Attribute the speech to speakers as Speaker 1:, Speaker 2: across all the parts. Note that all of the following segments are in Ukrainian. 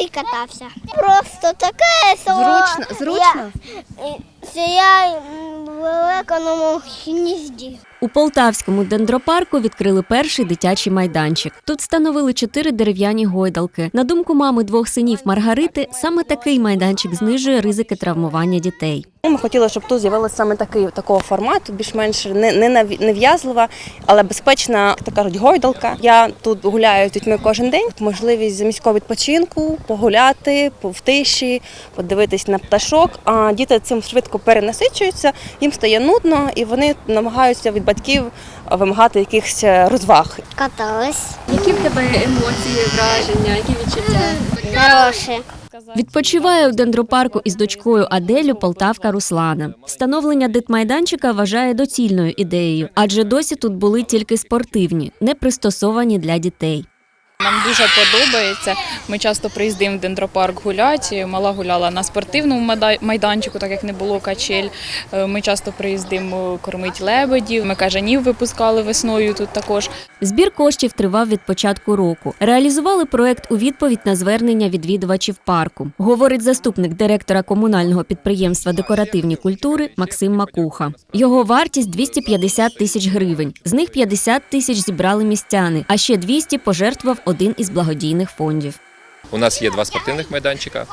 Speaker 1: і катався. Просто таке село.
Speaker 2: Зручно, зручно?
Speaker 1: Я, це я в великому гнізді.
Speaker 3: У Полтавському дендропарку відкрили перший дитячий майданчик. Тут встановили чотири дерев'яні гойдалки. На думку мами двох синів Маргарити, саме такий майданчик знижує ризики травмування дітей.
Speaker 2: Ми хотіли, щоб тут з'явилася саме такий такого формату, більш-менш не, не але безпечна, то кажуть, гойдалка. Я тут гуляю з дітьми кожен день. Можливість міського відпочинку, погуляти по- в тиші, подивитись на пташок. А діти цим швидко перенасичуються, їм стає нудно, і вони намагаються від батьків вимагати якихось розваг.
Speaker 1: Каталась.
Speaker 4: Які в тебе емоції, враження, які відчуття?
Speaker 1: Хороші.
Speaker 3: Відпочиває у дендропарку із дочкою Аделю Полтавка Руслана. Встановлення дитмайданчика вважає доцільною ідеєю, адже досі тут були тільки спортивні, не пристосовані для дітей.
Speaker 5: Нам дуже подобається. Ми часто приїздимо в дендропарк гуляти. Мала гуляла на спортивному майданчику, так як не було качель. Е, Ми часто приїздимо кормити лебедів. Ми кажанів випускали весною тут також.
Speaker 3: Збір коштів тривав від початку року. Реалізували проект у відповідь на звернення відвідувачів парку, говорить заступник директора комунального підприємства декоративні культури Максим Макуха. Його вартість 250 тисяч гривень. З них 50 тисяч зібрали містяни, а ще 200 пожертвував один із благодійних фондів.
Speaker 6: У нас є два спортивних майданчика,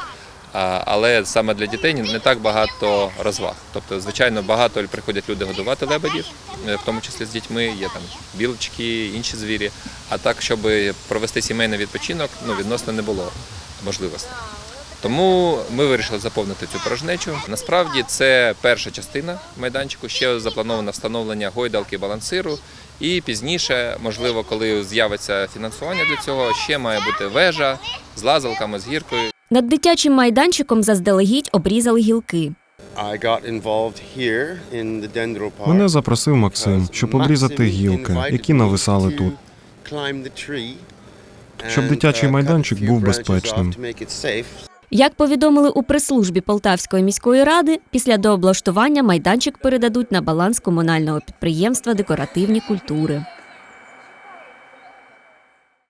Speaker 6: але саме для дітей не так багато розваг. Тобто, звичайно, багато приходять люди годувати лебедів, е, в тому числі з дітьми, є там білочки, інші звірі. А так, щоб провести сімейний відпочинок, ну відносно не було можливості. Тому ми вирішили заповнити цю порожнечу. Насправді це перша частина майданчику. Ще заплановано встановлення гойдалки балансиру. І пізніше, можливо, коли з'явиться фінансування для цього, ще має бути вежа з лазалками, з гіркою.
Speaker 3: Над дитячим майданчиком заздалегідь обрізали гілки.
Speaker 7: Мене запросив Максим, щоб обрізати гілки, які нависали тут. Щоб дитячий майданчик був безпечним.
Speaker 3: Як повідомили у прес-службі Полтавської міської ради, після дооблаштування майданчик передадуть на баланс комунального підприємства декоративні культури.